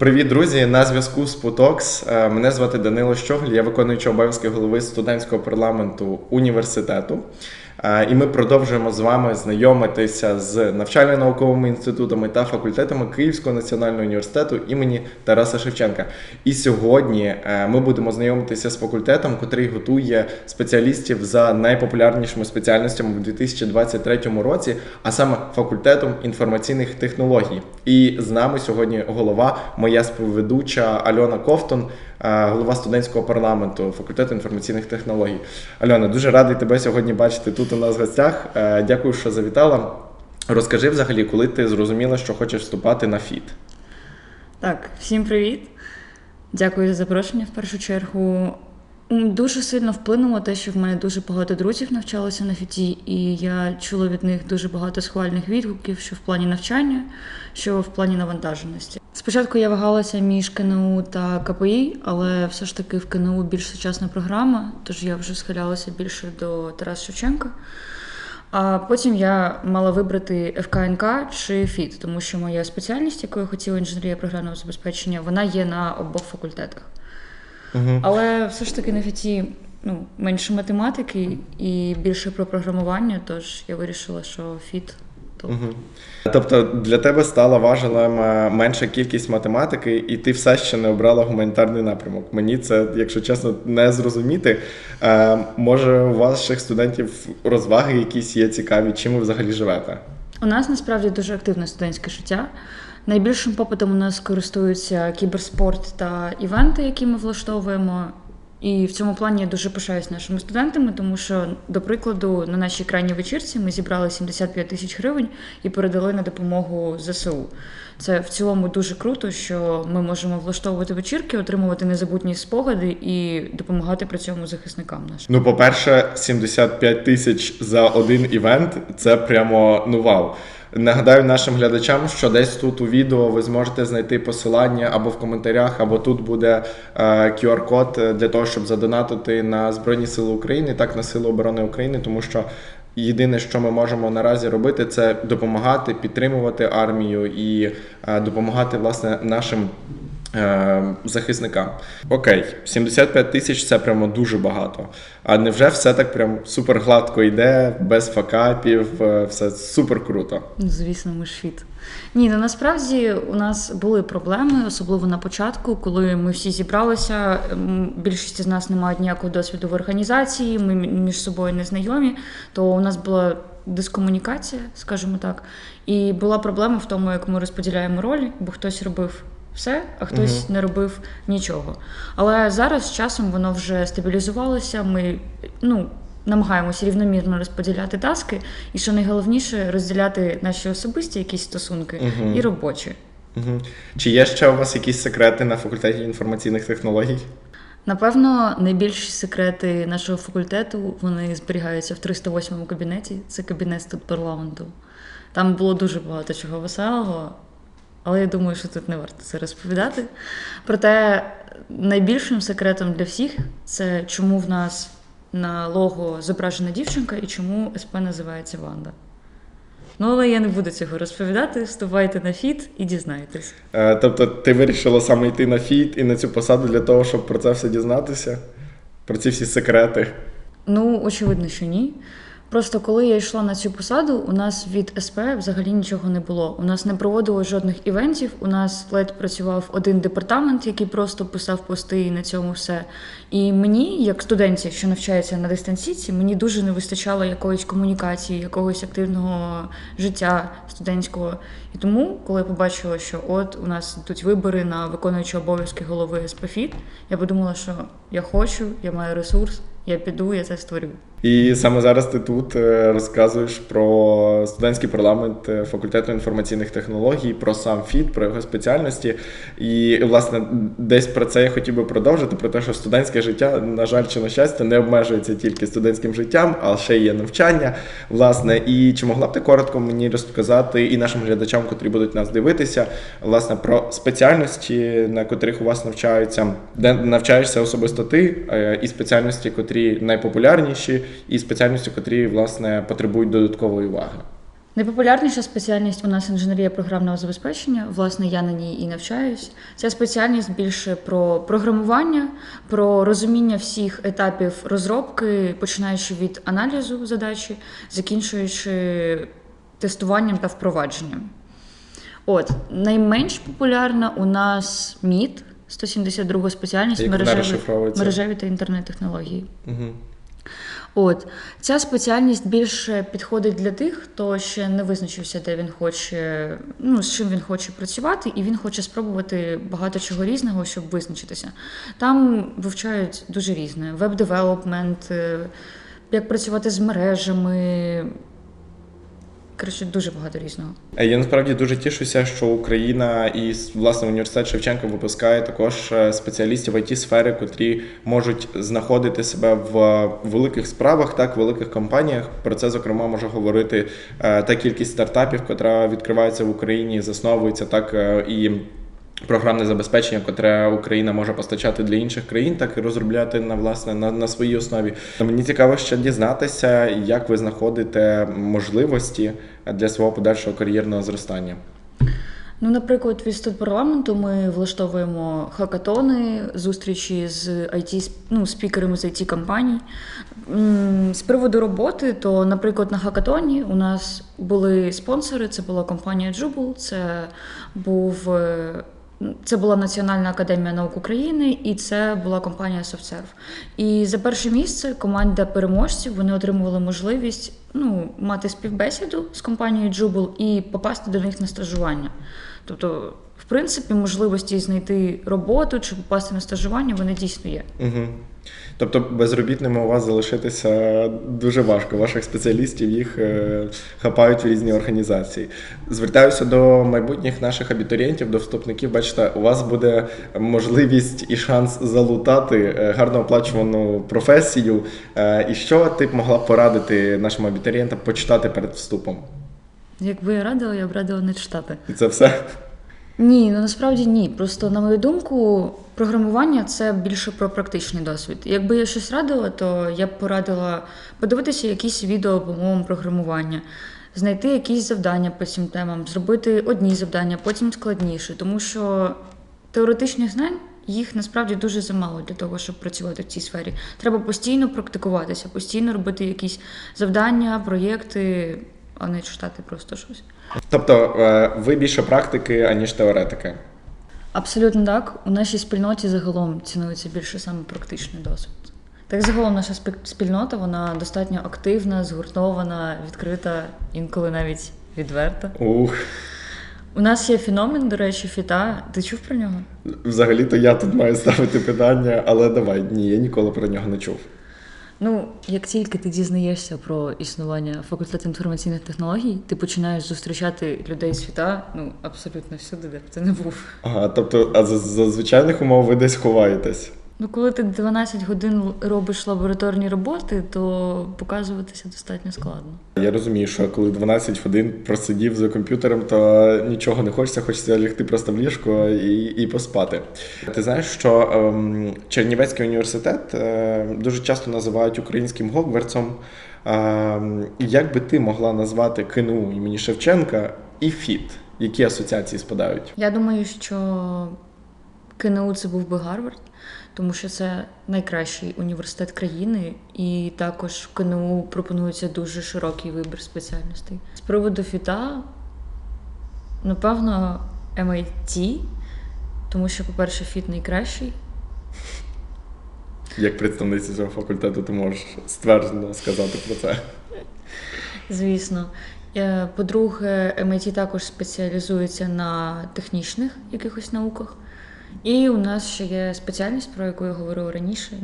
Привіт, друзі! На зв'язку з Путокс. Е, Мене звати Данило Щогль, я виконуючий обов'язки голови студентського парламенту університету. І ми продовжуємо з вами знайомитися з навчально-науковими інститутами та факультетами Київського національного університету імені Тараса Шевченка. І сьогодні е, ми будемо знайомитися з факультетом, котрий готує спеціалістів за найпопулярнішими спеціальностями в 2023 році, а саме факультетом інформаційних технологій. І з нами сьогодні голова, моя співведуча Альона Ковтун, е, голова студентського парламенту факультету інформаційних технологій. Альона, дуже радий тебе сьогодні бачити тут у нас в гостях. Е, Дякую, що завітала. Розкажи взагалі, коли ти зрозуміла, що хочеш вступати на ФІТ. Так, всім привіт. Дякую за запрошення в першу чергу. Дуже сильно вплинуло те, що в мене дуже багато друзів навчалося на фіті, і я чула від них дуже багато схвальних відгуків, що в плані навчання, що в плані навантаженості. Спочатку я вагалася між КНУ та КПІ, але все ж таки в КНУ більш сучасна програма, тож я вже схилялася більше до Тараса Шевченка. А потім я мала вибрати ФКНК чи ФІТ, тому що моя спеціальність, яку хотіла інженерія програмного забезпечення, вона є на обох факультетах. Угу. Але все ж таки на фіті ну, менше математики і більше про програмування, тож я вирішила, що фіт. Угу. Тобто для тебе стала е, менша кількість математики, і ти все ще не обрала гуманітарний напрямок. Мені це, якщо чесно, не зрозуміти. Е, може, у ваших студентів розваги якісь є цікаві, чим ви взагалі живете? У нас насправді дуже активне студентське життя. Найбільшим попитом у нас користуються кіберспорт та івенти, які ми влаштовуємо. І в цьому плані я дуже пишаюсь нашими студентами, тому що, до прикладу, на нашій крайній вечірці ми зібрали 75 тисяч гривень і передали на допомогу ЗСУ. Це в цілому дуже круто, що ми можемо влаштовувати вечірки, отримувати незабутні спогади і допомагати при цьому захисникам нашим. Ну, по-перше, 75 тисяч за один івент це прямо ну вау. Нагадаю нашим глядачам, що десь тут у відео ви зможете знайти посилання або в коментарях, або тут буде е, QR-код для того, щоб задонатити на Збройні Сили України, так на Сили оборони України, тому що єдине, що ми можемо наразі робити, це допомагати, підтримувати армію і е, допомагати власне нашим. Е, Захисникам. Окей, 75 тисяч це прямо дуже багато. А невже все так прям супер гладко йде, без факапів, е, все супер круто. Ну, Звісно, ми ж. Ні, ну насправді у нас були проблеми, особливо на початку, коли ми всі зібралися. Більшість з нас не мають ніякого досвіду в організації, ми між собою не знайомі. То у нас була дискомунікація, скажімо так. І була проблема в тому, як ми розподіляємо ролі, бо хтось робив. Все, а хтось не робив нічого. Але зараз з часом воно вже стабілізувалося. Ми ну, намагаємося рівномірно розподіляти таски, і що найголовніше розділяти наші особисті якісь стосунки Мгм. і робочі. Угу. Чи є ще у вас якісь секрети на факультеті інформаційних технологій? Напевно, найбільші секрети нашого факультету вони зберігаються в 308 кабінеті. Це кабінет тут парламенту. Там було дуже багато чого веселого, але я думаю, що тут не варто це розповідати. Проте найбільшим секретом для всіх це чому в нас на лого зображена дівчинка і чому СП називається Ванда. Ну, але я не буду цього розповідати. Вступайте на фіт і дізнайтесь. Е, тобто ти вирішила саме йти на фіт і на цю посаду для того, щоб про це все дізнатися? Про ці всі секрети? Ну, очевидно, що ні. Просто коли я йшла на цю посаду, у нас від СП взагалі нічого не було. У нас не проводило жодних івентів. У нас ледь працював один департамент, який просто писав пости і на цьому все. І мені, як студентці, що навчається на дистанційці, мені дуже не вистачало якоїсь комунікації, якогось активного життя студентського. І тому, коли я побачила, що от у нас тут вибори на виконуючого обов'язки голови СПФІТ, я подумала, що я хочу, я маю ресурс, я піду, я це створю. І саме зараз ти тут е, розказуєш про студентський парламент е, факультету інформаційних технологій, про сам ФІТ, про його спеціальності. І, власне, десь про це я хотів би продовжити, про те, що студентське життя, на жаль, чи на щастя, не обмежується тільки студентським життям, а ще є навчання. Власне, і чи могла б ти коротко мені розказати і нашим глядачам, котрі будуть нас дивитися, власне, про спеціальності, на котрих у вас навчаються, де навчаєшся особисто ти, е, і спеціальності, котрі найпопулярніші, і спеціальності, котрі власне потребують додаткової уваги. Найпопулярніша спеціальність у нас інженерія програмного забезпечення. Власне, я на ній і навчаюсь. Ця спеціальність більше про програмування, про розуміння всіх етапів розробки, починаючи від аналізу задачі, закінчуючи тестуванням та впровадженням. От найменш популярна у нас МІД, 172 спеціальність Як мережеві, мережеві та інтернет-технології. Угу. От ця спеціальність більше підходить для тих, хто ще не визначився, де він хоче, ну з чим він хоче працювати, і він хоче спробувати багато чого різного, щоб визначитися. Там вивчають дуже різне: веб-девелопмент, е, як працювати з мережами. Коротше, дуже багато різного. Е, Я насправді дуже тішуся, що Україна і власне університет Шевченка випускає також е, спеціалістів it сфери, котрі можуть знаходити себе в е, великих справах, так великих компаніях. Про це зокрема може говорити та кількість стартапів, котра відкривається в Україні, засновується так і. Програмне забезпечення, котре Україна може постачати для інших країн, так і розробляти на власне на, на своїй основі. Мені цікаво ще дізнатися, як ви знаходите можливості для свого подальшого кар'єрного зростання. Ну, наприклад, від студпарламенту ми влаштовуємо хакатони, зустрічі з IT, ну, спікерами з it компаній. З приводу роботи, то, наприклад, на хакатоні у нас були спонсори. Це була компанія Jubal, це був. Це була Національна академія наук України і це була компанія SoftServe. І за перше місце команда переможців вони отримували можливість ну, мати співбесіду з компанією Jubal і попасти до них на стажування. Тобто, принципі, можливості знайти роботу чи попасти на стажування вони дійсно є. Угу. Тобто безробітними у вас залишитися дуже важко. Ваших спеціалістів їх е, хапають в різні організації. Звертаюся до майбутніх наших абітурієнтів, до вступників. Бачите, у вас буде можливість і шанс залутати е, гарно оплачувану професію. Е, і що ти б могла порадити нашим абітурієнтам почитати перед вступом? Якби я радила, я б радила не читати. І це все. Ні, ну насправді ні. Просто на мою думку, програмування це більше про практичний досвід. Якби я щось радила, то я б порадила подивитися якісь відео по мовам програмування, знайти якісь завдання по цим темам, зробити одні завдання, потім складніше, тому що теоретичних знань. Їх насправді дуже замало для того, щоб працювати в цій сфері. Треба постійно практикуватися, постійно робити якісь завдання, проєкти, а не читати просто щось. Тобто, е, ви більше практики, аніж теоретики. Абсолютно так. У нашій спільноті загалом цінується більше саме практичний досвід. Так загалом наша спі- спільнота вона достатньо активна, згуртована, відкрита, інколи навіть відверта. Ух. У нас є феномен, до речі, фіта. Ти чув про нього? Взагалі-то я тут маю ставити питання, але давай, ні, я ніколи про нього не чув. Ну, як тільки ти дізнаєшся про існування факультету інформаційних технологій, ти починаєш зустрічати людей світа ну абсолютно всюди, де б ти не був. Ага, тобто, а за, за звичайних умов ви десь ховаєтесь. Ну, коли ти 12 годин робиш лабораторні роботи, то показуватися достатньо складно. Я розумію, що коли 12 годин просидів за комп'ютером, то нічого не хочеться, хочеться лягти просто в ліжко і, і поспати. Ти знаєш, що ем, Чернівецький університет е, дуже часто називають українським Гогвартсом. Ем, як би ти могла назвати КНУ імені Шевченка і ФІТ? Які асоціації спадають? Я думаю, що КНУ це був би Гарвард, тому що це найкращий університет країни, і також в КНУ пропонується дуже широкий вибір спеціальностей. З приводу фіта, напевно, MIT, тому що, по-перше, фіт найкращий. Як представниця цього факультету, ти можеш стверджено сказати про це. Звісно. Е, По-друге, MIT також спеціалізується на технічних якихось науках. І у нас ще є спеціальність, про яку я говорила раніше,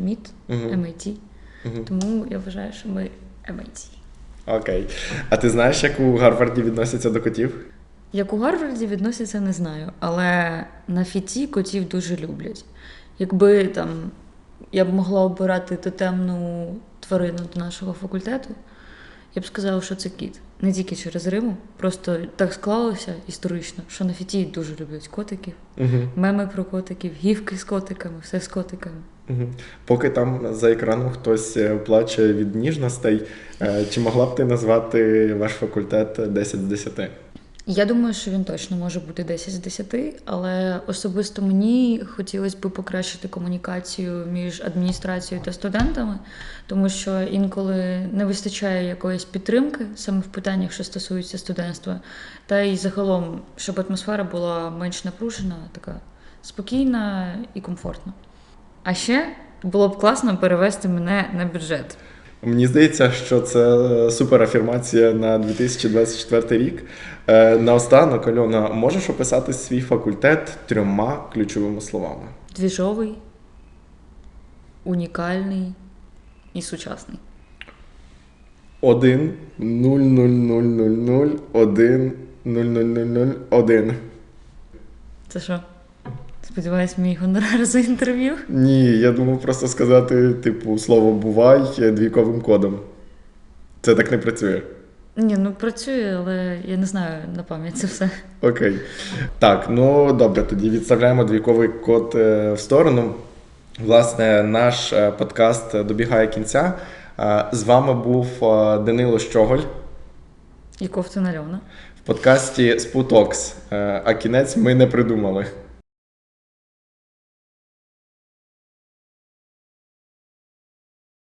Мгм. MIT. Тому я вважаю, що ми MIT. Окей. А ти знаєш, як у Гарварді відносяться до котів? Як у Гарварді відносяться, не знаю, але на фіті котів дуже люблять. Якби там я б могла обирати тотемну тварину до нашого факультету, Я б сказала, що це кіт. Не тільки через Риму, просто так склалося історично, що на фіті дуже люблять котиків, Угу. меми про котиків, гівки з котиками, все з котиками. Угу. Поки там за екраном хтось е, плаче від ніжностей, е, чи могла б ти назвати ваш факультет 10 з 10? Я думаю, що він точно може бути 10 з 10, але особисто мені хотілося б покращити комунікацію між адміністрацією та студентами, тому що інколи не вистачає якоїсь підтримки саме в питаннях, що стосуються студентства, та й загалом, щоб атмосфера була менш напружена, така спокійна і комфортна. А ще було б класно перевести мене на бюджет. Мені здається, що це супер афірмація на 2024 рік. Е, Наостанок, Альона, можеш описати свій факультет трьома ключовими словами? Двіжовий, унікальний і сучасний. 1 0 0 0 0 0 1 0 0 0 0 1. Це що? Сподіваюсь, мій гонорар за інтерв'ю. Ні, я думав просто сказати, типу, слово бувай двійковим кодом. Це так не працює. Ні, ну працює, але я не знаю на пам'ять це все. Окей. Так, ну добре, тоді відставляємо двійковий код е, в сторону. Власне, наш е, подкаст добігає кінця. Е, З вами був Данило Щоголь І кофта нальона. в подкасті Спутокс. А кінець ми не придумали.